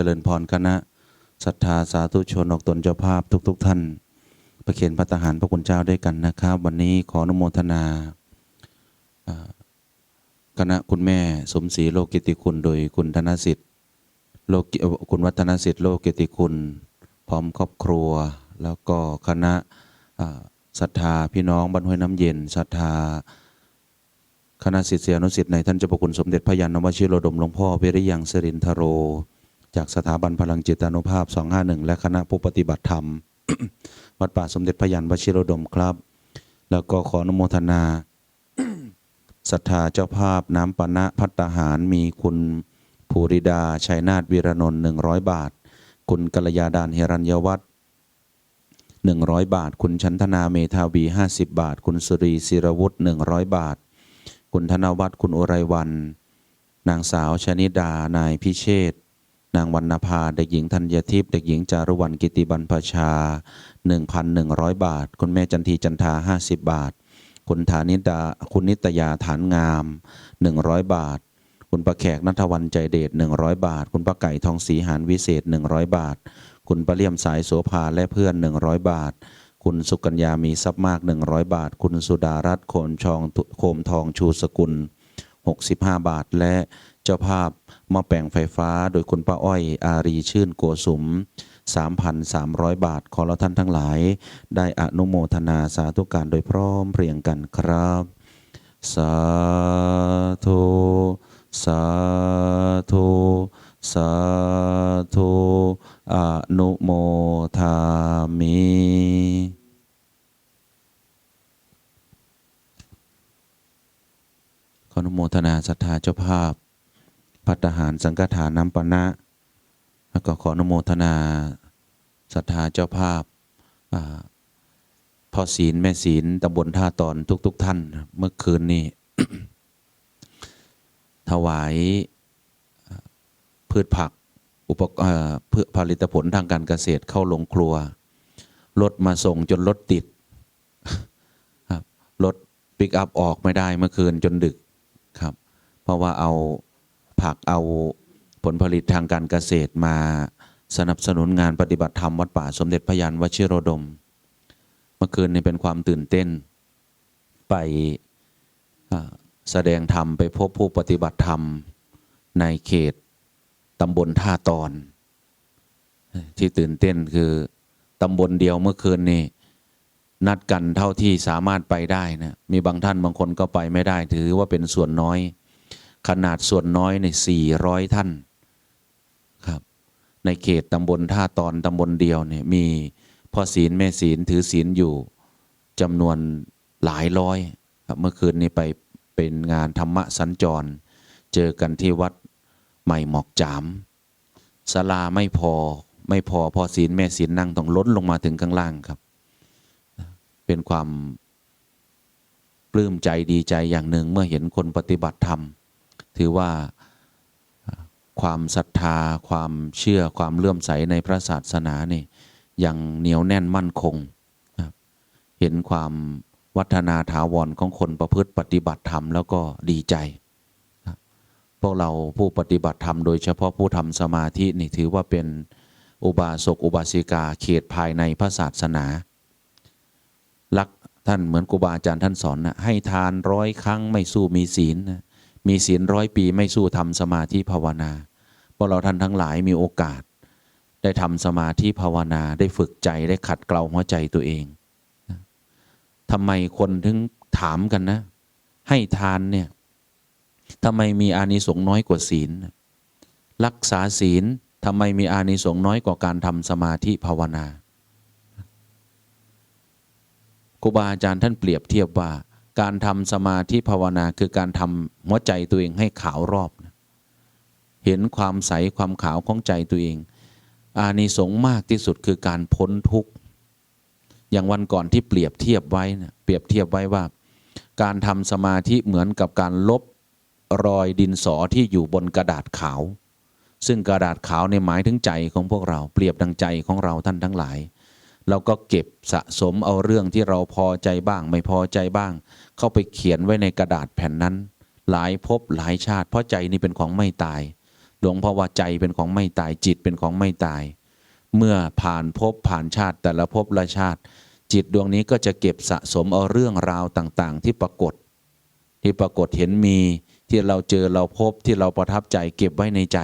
เจริญพรคณะศรัทธาสาธุชนออกตนเจ้าภาพทุกๆท่าน ประเคนพระทหารพระคุณเจ้าด้วยกันนะครับ วันนี้ขออนุโมทนาคณะคุณแม่สมศรีโลกิติคุณโดยคุณธนสิทธิ์โลกคุณวัฒนสิทธิ์โลกิติคุณ พร้อมครอบครัว แล้วก็คณะศรัทธาพี่น้องบ้านห้วยน้ำเย็นศรัทธาคณะศิษยานุศิษย์ในท่านเจ้าพระคุณสมเด็จพระยานนวชิโรดมหลวงพ่อวิริยังสรินทโร จากสถาบันพลังจิตานุภาพ 251 และคณะผู้ปฏิบัติธรรม วัดป่าสมเด็จพระยานวชิโรดมครับ แล้วก็ขออนุโมทนาศรัทธาเจ้าภาพน้ำปานะพัตตาหารมีคุณภูริดาชัยนาทวีรนนท์100 บาท คุณกัลยาดานเฮรัญยวัฒน์100 บาท คุณชันธนาเมธาวี 50 บาท คุณสุรีศิรวุฒิ100 บาท คุณธนวัฒน์คุณอุไรวัน นางสาวชนิดานายพิเชษ นางวรรณภา เด็กหญิงธัญทิพย์เด็กหญิงจารุวรรณกิติบรรพชา 1,100 บาท คุณแม่จันทีจันทา 50 บาท คุณฐานิดาคุณนิตยาฐานงาม 100 บาท คุณประแขกนัทวันใจเดช100 บาท คุณประไก่ทองศรีหานวิเศษ 100 บาท คุณประเลี่ยมสายโสภาและเพื่อน 100 บาท คุณสุกัญญามีทรัพย์มาก 100 บาท คุณสุดารัตน์โขนชองโคมทองชูสกุล 65 บาทและ เจ้าภาพหม้อแปลงไฟฟ้าโดยคุณป้าอ้อยอารีชื่นโกสุม 3,300 บาท ขอเราท่านทั้งหลาย ได้อนุโมทนาสาธุการโดยพร้อมเพรียงกันครับ สาธุสาธุสาธุอนุโมทามิขออนุโมทนาศรัทธาเจ้าภาพ พัฒหารสังฆทานน้ำปนะแล้วก็ขออนุโมทนาศรัทธาเจ้าภาพาพ่อศีลแม่ศีลตำบลท่าตอนทุกๆท่าน เมื่อคืนนี้ ถวายพืชผักอุปกเอ่อพืชผลิตผลทางการเกษตรเข้าลงครัว รถมาส่งจนรถติดรถปิกอัพออกไม่ได้เมื่อคืนจนดึกครับ เพราะว่าเอา ผักเอาผลผลิตทางการเกษตรมาสนับสนุนงานปฏิบัติธรรมวัดป่าสมเด็จพระยานวชิโรดม เมื่อคืนนี้เป็นความตื่นเต้น ไปแสดงธรรมไปพบผู้ปฏิบัติธรรมในเขตตำบลท่าตอน ที่ตื่นเต้นคือตำบลเดียวเมื่อคืนนี้นัดกันเท่าที่สามารถไปได้นะมีบางท่านบางคนก็ไปไม่ได้ ถือว่าเป็นส่วนน้อย ขนาดส่วนน้อยในสี่ร้อยท่านครับในเขตตำบลท่าตอนตำบลเดียวเนี่ยมีพ่อศีลแม่ศีลถือศีลอยู่จำนวนหลายร้อยครับเมื่อคืนนี้ไปเป็นงานธรรมะสัญจร เจอกันที่วัดใหม่หมอกจามศาลาไม่พอไม่พอพ่อศีลแม่ศีลนั่งต้องล้นลงมาถึงข้างล่างครับ เป็นความปลื้มใจดีใจอย่างหนึ่งเมื่อเห็นคนปฏิบัติธรรม ถือว่าความศรัทธาความเชื่อความเลื่อมใสในพระศาสนานี่ยังเหนียวแน่นมั่นคง เห็นความวัฒนาถาวรของคนประพฤติปฏิบัติธรรมแล้วก็ดีใจ พวกเราผู้ปฏิบัติธรรมโดยเฉพาะผู้ทำสมาธินี่ถือว่าเป็นอุบาสกอุบาสิกาเขตภายในพระศาสนารักท่านเหมือนครูบาอาจารย์ท่านสอนนะให้ทานร้อยครั้งไม่สู้มีศีลนะ มีศีลร้อยปีไม่สู้ทำสมาธิภาวนาพราะเราท่านทั้งหลายมีโอกาส ได้ทำสมาธิภาวนาได้ฝึกใจได้ขัดเกลาหัวใจตัวเองทำไมคนถึงถามกันนะ ให้ทานเนี่ยทำไมมีอานิสงส์น้อยกว่าศีล รักษาศีลทำไมมีอานิสงส์น้อยกว่าการทำสมาธิภาวนาครูบาอาจารย์ท่านเปรียบเทียบว่า การทำสมาธิภาวนาคือการทำหัวใจตัวเองให้ขาวรอบนะเห็นความใสความขาวของใจตัวเอง อานิสงส์มากที่สุดคือการพ้นทุกข์อย่างวันก่อนที่เปรียบเทียบไว้นะเปรียบเทียบไว้ว่า การทำสมาธิเหมือนกับการลบรอยดินสอที่อยู่บนกระดาษขาว ซึ่งกระดาษขาวในหมายถึงใจของพวกเราเปรียบดังใจของเราท่านทั้งหลายเราก็เก็บสะสมเอาเรื่องที่เราพอใจบ้าง ไม่พอใจบ้าง เข้าไปเขียนไว้ในกระดาษแผ่นนั้น หลายภพหลายชาติ เพราะใจนี่เป็นของไม่ตาย หลวงพ่อว่าใจเป็นของไม่ตายจิตเป็นของไม่ตาย เมื่อผ่านภพผ่านชาติแต่ละภพละชาติ จิตดวงนี้ก็จะเก็บสะสมเอาเรื่องราวต่างๆ ที่ปรากฏ ที่ปรากฏเห็นมีที่เราเจอเราพบที่เราประทับใจเก็บไว้ในใจ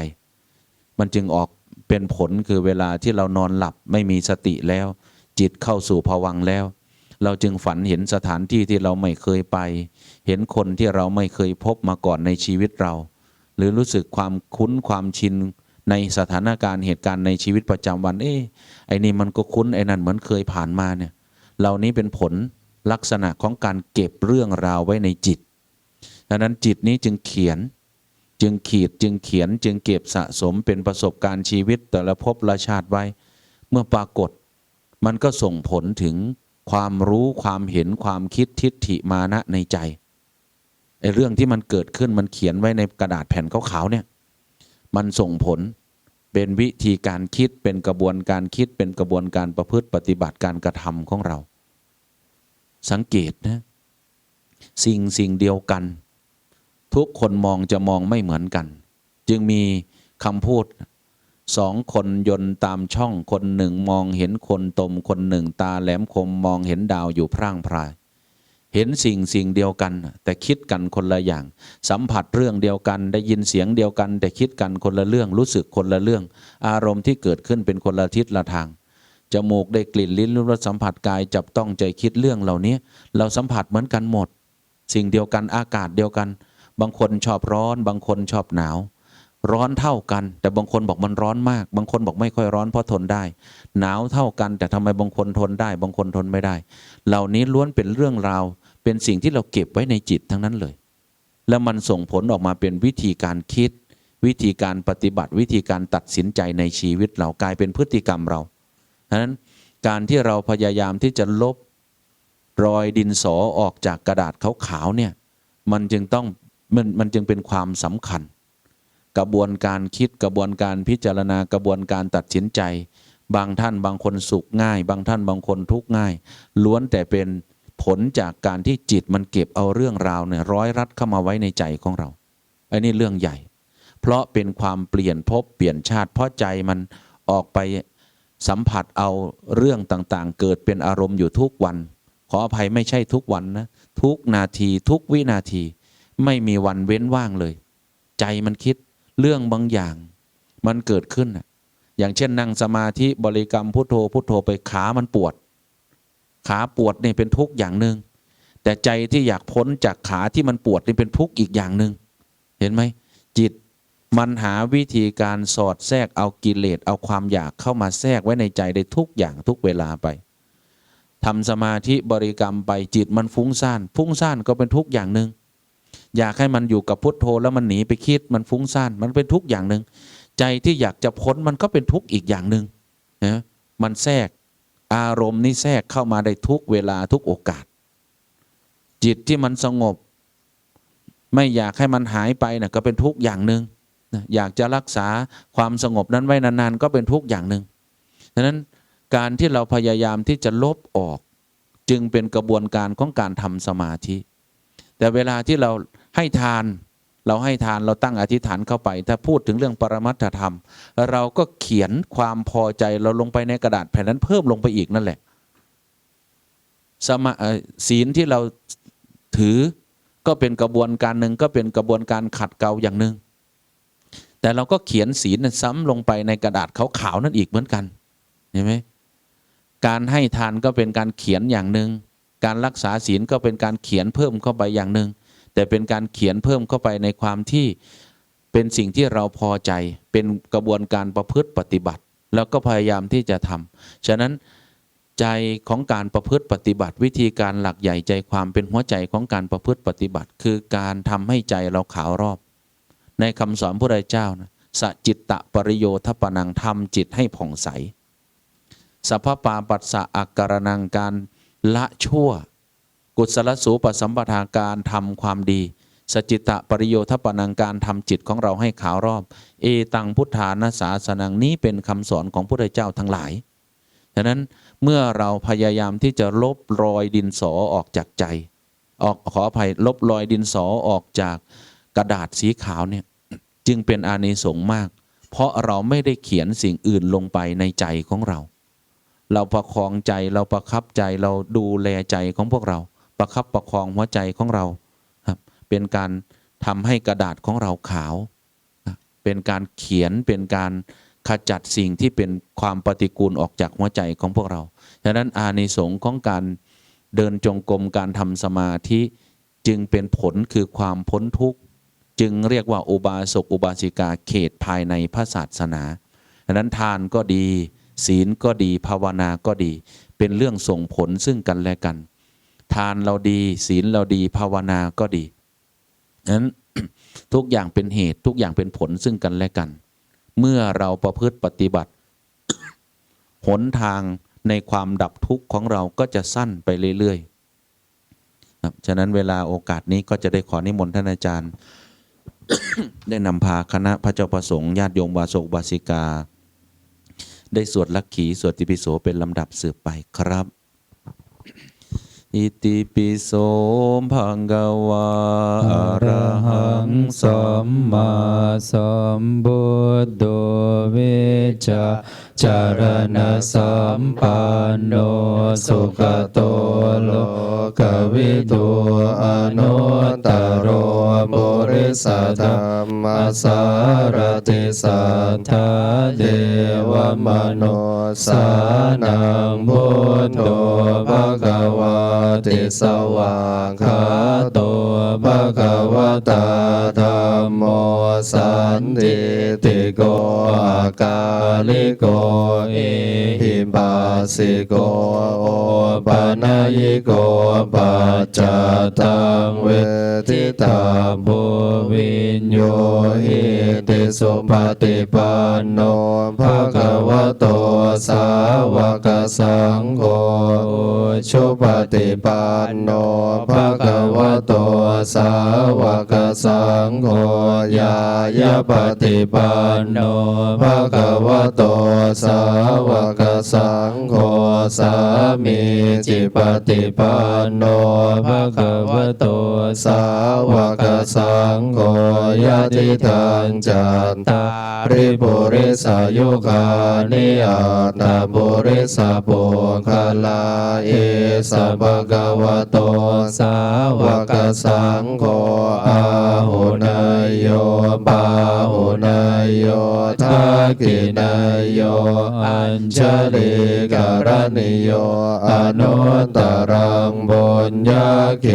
มันจึงออกเป็นผลคือเวลาที่เรานอนหลับไม่มีสติแล้ว จิตเข้าสู่ภวังแล้ว เราจึงฝันเห็นสถานที่ที่เราไม่เคยไป เห็นคนที่เราไม่เคยพบมาก่อนในชีวิตเรา หรือรู้สึกความคุ้นความชินในสถานการณ์เหตุการณ์ในชีวิตประจำวัน เอ๊ะไอ้นี่มันก็คุ้นไอ้นั่นเหมือนเคยผ่านมาเนี่ย เหล่านี้เป็นผลลักษณะของการเก็บเรื่องราวไว้ในจิตดังนั้นจิตนี้จึงเขียน จึงขีดจึงเขียนจึงเก็บสะสมเป็นประสบการณ์ชีวิตแต่ละภพละชาติไว้ เมื่อปรากฏ มันก็ส่งผลถึง ความรู้ความเห็นความคิดทิฏฐิมานะในใจไอ้เรื่องที่มันเกิดขึ้นมันเขียนไว้ในกระดาษแผ่นขาวๆเนี่ย มันส่งผลเป็นวิธีการคิดเป็นกระบวนการคิดเป็นกระบวนการประพฤติปฏิบัติการกระทำของเรา สังเกตนะสิ่งสิ่งเดียวกัน ทุกคนมองจะมองไม่เหมือนกัน จึงมีคำพูด สองคนยนต์ตามช่องคนหนึ่งมองเห็นคนตมคนหนึ่งตาแหลมคมมองเห็นดาวอยู่พร่างพราย เห็นสิ่งสิ่งเดียวกัน แต่คิดกันคนละอย่าง สัมผัสเรื่องเดียวกัน ได้ยินเสียงเดียวกัน แต่คิดกันคนละเรื่องรู้สึกคนละเรื่อง อารมณ์ที่เกิดขึ้นเป็นคนละทิศละทางจมูกได้กลิ่นลิ้นรสสัมผัสกายจับต้องใจคิดเรื่องเหล่านี้ เราสัมผัสเหมือนกันหมด สิ่งเดียวกันอากาศเดียวกัน บางคนชอบร้อน บางคนชอบหนาว ร้อนเท่ากัน แต่บางคนบอกมันร้อนมาก บางคนบอกไม่ค่อยร้อนเพราะทนได้ หนาวเท่ากัน แต่ทำไมบางคนทนได้ บางคนทนไม่ได้ เหล่านี้ล้วนเป็นเรื่องราว เป็นสิ่งที่เราเก็บไว้ในจิตทั้งนั้นเลย แล้วมันส่งผลออกมาเป็นวิธีการคิด วิธีการปฏิบัติ วิธีการตัดสินใจในชีวิตเรากลายเป็นพฤติกรรมเราฉะนั้นการที่เราพยายามที่จะลบรอยดินสอออกจากกระดาษขาวๆเนี่ยมันจึงต้องมันมันจึงเป็นความสำคัญ กระบวนการคิดกระบวนการพิจารณากระบวนการตัดสินใจ บางท่านบางคนสุขง่าย บางท่านบางคนทุกข์ง่าย ล้วนแต่เป็นผลจากการที่จิตมันเก็บเอาเรื่องราวเนี่ยร้อยรัดเข้ามาไว้ในใจของเราอันนี้เรื่องใหญ่ เพราะเป็นความเปลี่ยนภพเปลี่ยนชาติ เพราะใจมันออกไปสัมผัสเอาเรื่องต่างๆ เกิดเป็นอารมณ์อยู่ทุกวัน ขออภัยไม่ใช่ทุกวันนะทุกนาทีทุกวินาที ไม่มีวันเว้นว่างเลย ใจมันคิด เรื่องบางอย่างมันเกิดขึ้น อย่างเช่นนั่งสมาธิบริกรรมพุทโธพุทโธไปขามันปวด ขาปวดนี่เป็นทุกข์อย่างหนึ่งแต่ใจที่อยากพ้นจากขาที่มันปวดนี่เป็นทุกข์อีกอย่างหนึ่งเห็นไหมจิตมันหาวิธีการสอดแทรกเอากิเลสเอาความอยากเข้ามาแทรกไว้ในใจได้ทุกอย่างทุกเวลาไปทำสมาธิบริกรรมไปจิตมันฟุ้งซ่าน ฟุ้งซ่านก็เป็นทุกอย่างหนึ่ง อยากให้มันอยู่กับพุทโธแล้วมันหนีไปคิดมันฟุ้งซ่านมันเป็นทุกอย่างหนึ่งใจที่อยากจะพ้นมันก็เป็นทุกข์อีกอย่างหนึ่งนะมันแทรกอารมณ์นี่แทรกเข้ามาได้ทุกเวลาทุกโอกาส จิตที่มันสงบ ไม่อยากให้มันหายไปนะก็เป็นทุกข์อย่างหนึ่งนะอยากจะรักษาความสงบนั้นไว้นานๆ ก็เป็นทุกข์อย่างหนึ่งดังนั้นการที่เราพยายามที่จะลบออก จึงเป็นกระบวนการของการทำสมาธิ แต่เวลาที่เราให้ทาน เราให้ทานเราตั้งอธิษฐานเข้าไป ถ้าพูดถึงเรื่องปรมัตถธรรม เราก็เขียนความพอใจเราลงไปในกระดาษแผ่นนั้นเพิ่มลงไปอีกนั่นแหละสมาศีลที่เราถือก็เป็นกระบวนการหนึ่งก็เป็นกระบวนการขัดเกลาอย่างหนึ่งแต่เราก็เขียนศีลนั้นซ้ำลงไปในกระดาษขาวๆนั่นอีกเหมือนกันเห็นไหมการให้ทานก็เป็นการเขียนอย่างหนึ่ง การรักษาศีลก็เป็นการเขียนเพิ่มเข้าไปอย่างหนึ่งแต่เป็นการเขียนเพิ่มเข้าไปในความที่เป็นสิ่งที่เราพอใจ เป็นกระบวนการประพฤติปฏิบัติ แล้วก็พยายามที่จะทำฉะนั้นใจของการประพฤติปฏิบัติ วิธีการหลักใหญ่ใจความเป็นหัวใจของการประพฤติปฏิบัติ คือการทำให้ใจเราขาวรอบ ในคำสอนพระพุทธเจ้านะสจิตตะปริโยทปนังทำจิตให้ผ่องใสสัพพปาปัสสะอักการนังการ ละชั่ว กุศลสูปสัมปทาการทำความดี สจิตตะปริโยทปนังการทำจิตของเราให้ขาวรอบ เอตังพุทธานาสาสนังนี้เป็นคำสอนของพระพุทธเจ้าทั้งหลายฉะนั้นเมื่อเราพยายามที่จะลบรอยดินสอออกจากใจ ออกขออภัยลบรอยดินสอออกจากกระดาษสีขาวเนี่ยจึงเป็นอานิสงส์มาก เพราะเราไม่ได้เขียนสิ่งอื่นลงไปในใจของเรา เราประคองใจเราประคับใจเราดูแลใจของพวกเรา ประคับประคองหัวใจของเราครับเป็นการทำให้กระดาษของเราขาว เป็นการเขียนเป็นการขจัดสิ่งที่เป็นความปฏิกูลออกจากหัวใจของพวกเรา ฉะนั้นอานิสงส์ของการเดินจงกรมการทำสมาธิจึงเป็นผลคือความพ้นทุกข์ จึงเรียกว่าอุบาสกอุบาสิกาเขตภายในพระศาสนาดังนั้นทานก็ดี ศีลก็ดีภาวนาก็ดี เป็นเรื่องส่งผลซึ่งกันและกัน ทานเราดี ศีลเราดีภาวนาก็ดีนั้นทุกอย่างเป็นเหตุทุกอย่างเป็นผลซึ่งกันและกัน เมื่อเราประพฤติปฏิบัติ หนทางในความดับทุกข์ของเราก็จะสั้นไปเรื่อยๆครับฉะนั้นเวลาโอกาสนี้ก็จะได้ขอนิมนต์ท่านอาจารย์ ได้นำพาคณะพระเจ้าประสงค์ญาติโยมวาสกวาสิกา ได้สวดลักขี สวดติปิโสเป็นลำดับสืบไปครับ อิติปิโสภะคะวะอะระหังสัสัมมมามาสัมพุทโธเวชะจารณะสัมปันโนสุขโตโลกวิทูอนุตตรโรบุริสธรรมสารติสัทธาเทว มโนสานังพุทโธภะคะวาติสวากขาโต ภะคะวะตาธัมโมสันติติโกอาคาลิโกเอหิปัสสิโกโอปะนยิโกปัจจตังเวทิตาภูวินโยหิติสุปฏิปันโนภะคะวะโตสาวกสังโฆชุปฏิปันโนภะคะวะโตสาวกสังโฆยายาปฏิปันโนภะคะวะโตสาวกสังโฆสามีจิปฏิปันโนภะคะวะโตสาวกสังโฆยะติทางจันตาริปุริสายุคานิอาตาปุริสาปุคลาเอสัพพะวะโตสาวกสังงโฆอาหุนายโยปาหุนายโยทกินายโยอัญชลิกรณิโยอนุตตรังบุญญาเข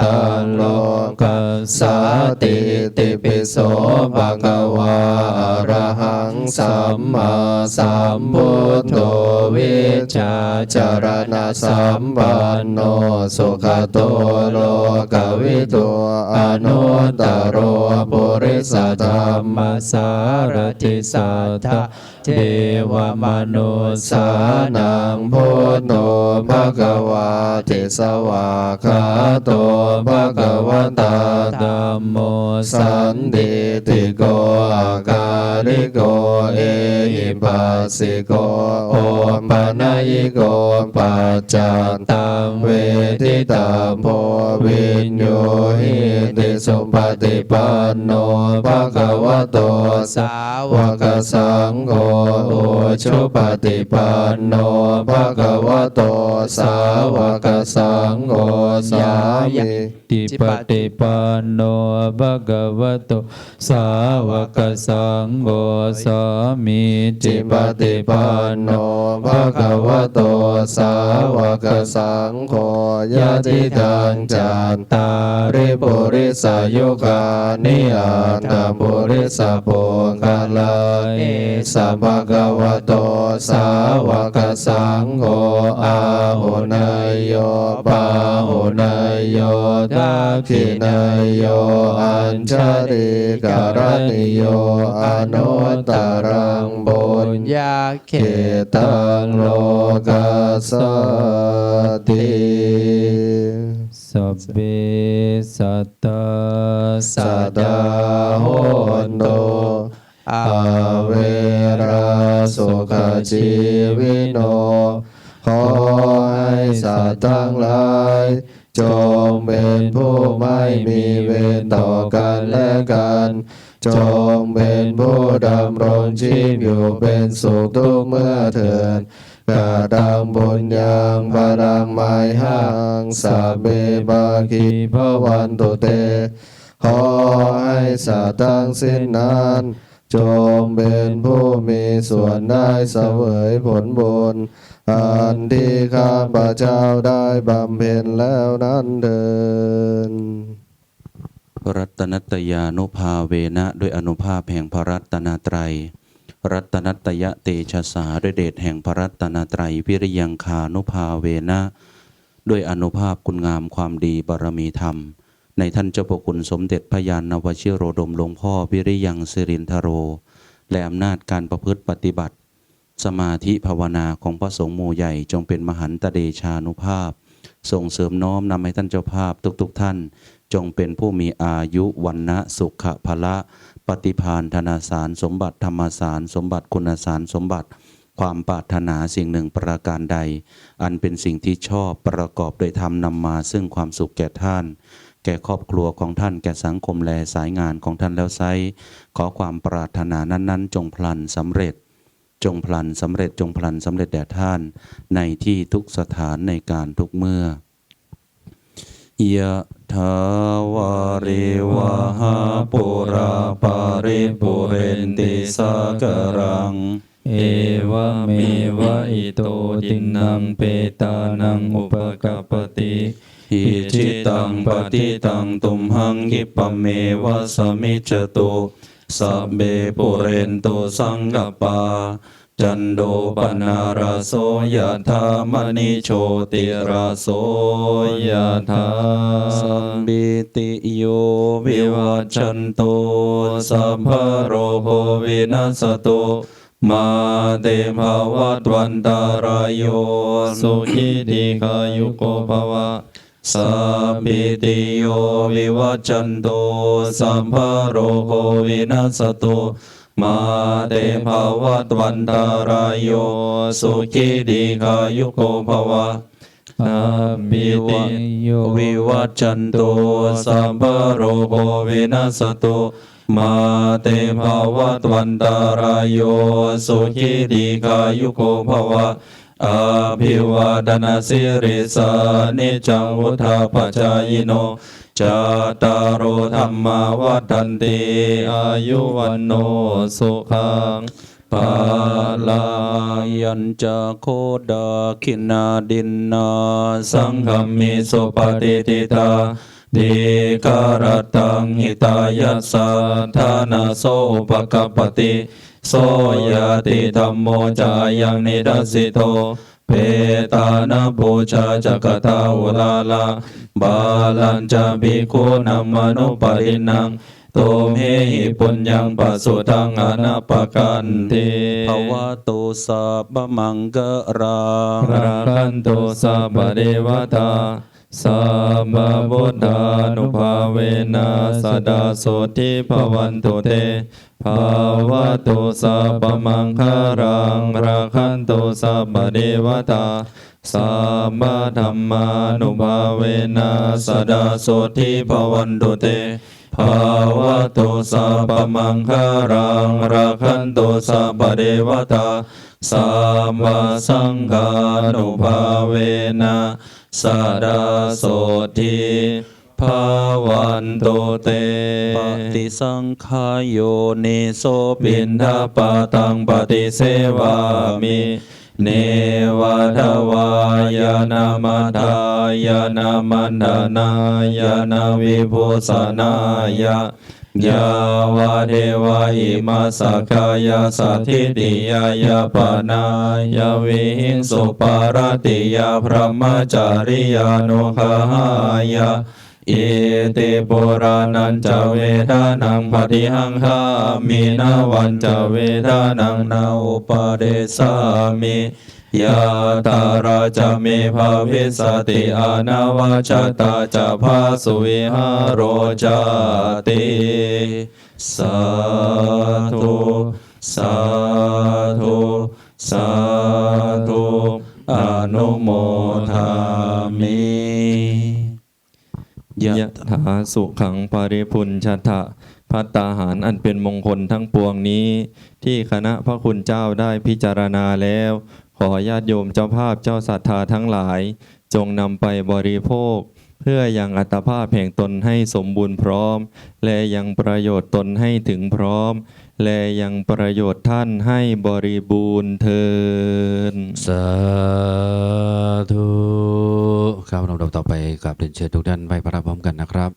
ตันโลกัสสติติปิโสภะคะวาอะระหังสัมมาสัมพุทโธวิชาจารณะสัมปันโนสุขโตโลกวิทูอนุตตรโรปุริสธรรมสารติสทธา เทวมนุสสานังพุทโธภะคะวาติสวาคาโตภะคะวะตาธัมโมสันติติโกอาการิโกเอหิปัสสิโกโอปะนยิโกปัจจตังเวทิตาโพวิญโยหิติสุปฏิปันโนภะคะวะโตสาวกสังโฆโอชุปฏิปันโนภะคะวะโตสาวกสังโฆสามิ ติปฏิปันโนภะคะวะโตสาวกสังโฆสามิจิปฏิปันโนภะคะวะโตสาวกสังโฆยะติทางจันตาริปุริสายุคานิอาตาปุริสาโปคาลาเอสัมภะคะวะโตสาวกสังโฆอาหุนายโยปาหุนาย โยทักขินายโยอัญชริกรณิโยอนุตตรังบุญญาเขตังโลกัสสติสัพเพสัตตาสัตตาโหนโตอาเวราสุขชีวิโนขอให้สัตว์ทั้งหลาย เป็นผู้ไม่มีเวรต่อกันและกัน จงเป็นผู้ดำรงชีพอยู่เป็นสุขทุกเมื่อเถิดกาดังบุญยังบารังไมหังสัพเบบาคีพระวันตุเต ขอให้สัตว์ทั้งสิ้นนั้นจงเป็นผู้มีส่วนได้เสวยผลบุญ อันที่ข้าพเจ้าได้บำเพ็ญแล้วนั้นเดินรัตนัตยานุภาเวนะด้วยอนุภาพแห่งพระรัตนตรัย รัตนัตยะเตชะสาด้วยเดชแห่งพระรัตนตรัยวิริยังคานุภาเวนะ ด้วยอนุภาพคุณงามความดีบารมีธรรม ในท่านเจ้าพระคุณสมเด็จพระยานนวชิโรดมหลวงพ่อวิริยังสิรินทโร และอำนาจการประพฤติปฏิบัติ สมาธิภาวนาของพระสงฆ์หมู่ใหญ่จงเป็นมหันตเดชานุภาพ ส่งเสริมน้อมนำให้ท่านเจ้าภาพทุกๆทท่าน จงเป็นผู้มีอายุวันนะสุขภละ ปฏิพานธนาสารสมบัติธรรมสารสมบัติคุณสารสมบัติ ความปรารถนาสิ่งหนึ่งประการใด อันเป็นสิ่งที่ชอบประกอบโดยธรรมนำมาซึ่งความสุขแก่ท่านแก่ครอบครัวของท่านแก่สังคมแลสายงานของท่านแล้วไซขอความปรารถนานั้น ๆ จงพลันสำเร็จ จงพลันสำเร็จจงพลันสำเร็จแด่ท่าน ในที่ทุกสถานในการทุกเมื่อยะถาวาริวหาปุราปาริปุเรนติสากรัง เอวะเมวะอิโตตินังเปตานังอุปกปปติหิจิตังปฏิตังตุมหังกิปเมวะสมิจจตุ สัพเบปุเรนตุสังกปา จันโดปนาราโสยธามณิโชติราโสยะถาสัมบิติโยวิวัชชันโตสัพพโรโควินัสตุมาเตภวัตวันตารายโยสุขีทีขายุโกภวะ สัพพิติโยวิวัชชันโตสัพพะโรโควินัสตุมาเตภวัตวันตารายโยสุขีดีขายุโกภวะอาบิติโยวิวัชชันโตสัพพะโรโควินัสตุมาเตภวัตวันตารายโยสุขีดีกายุโกภวะ อาภิวาดนาสิริสานิจังวุธาปจายโนจาตารโอธรรมาวัฏันติอายุวันโนสุขังปาลายัญจโคดาคินาดินนาสังฆมิสุปฏิทิตาดีการตังหิตายัสสะทานาโสปะกปปติ โสยติธรรมโมจายังนิดัสสิโตเปตานาปูชาจักตาอุลาลาบาลัญจะภิกขุนัมมนุปรินังโตเมหิปุญญังปัสสุทังอนาปกันติภวะโตสัพพมังกรังพระคันโตสัพพะเดวตา สัมมาบุทธานุภาเวนะสดาโสทิภวันตุเตภาวะโตสัพพมังคารังระคันโตสัพพเดวตาสัมมาธรรมานุภาเวนะสดาโสทิภวันตุเตภาวะโตสัพพมังคารังราคันโตสัพพเดวตาสัมมาสังฆานุภาเวนะ สดาโสทิภาวันโตเตปฏิสังขายโยนิโสปินนทปาตังปฏิเสวามิเนวะทวายานามทายานามันดานายานาวิภูสนายะ ยาวาเทวาอิมาสักายาสัทธิติยายาปนายาวิหิงสุปารติยาพระมจาริยานุขายาอิติปุรานันจเวทานังปฏิหังคามินาวันจเวทานังนาอุปเดสามิ ยาตาราจะมีภาวิสติอานาวาชตาจะภาสุวิหารโรจาติสาธุสาธุสาธุอนุโมทามิยะยะถาสุขังปริพุนชะทะพัตตาหารอันเป็นมงคลทั้งปวงนี้ ที่คณะพระคุณเจ้าได้พิจารณาแล้ว ขอญาติโยมเจ้าภาพเจ้าศรัทธาทั้งหลาย จงนำไปบริโภค เพื่อยังอัตภาพแห่งตนให้สมบูรณ์พร้อม และยังประโยชน์ตนให้ถึงพร้อม และยังประโยชน์ท่านให้บริบูรณ์เทินสาธุครับลำดับต่อไปกับเรียนเชิญทุกท่านไหว้พระพร้อมกันนะครับ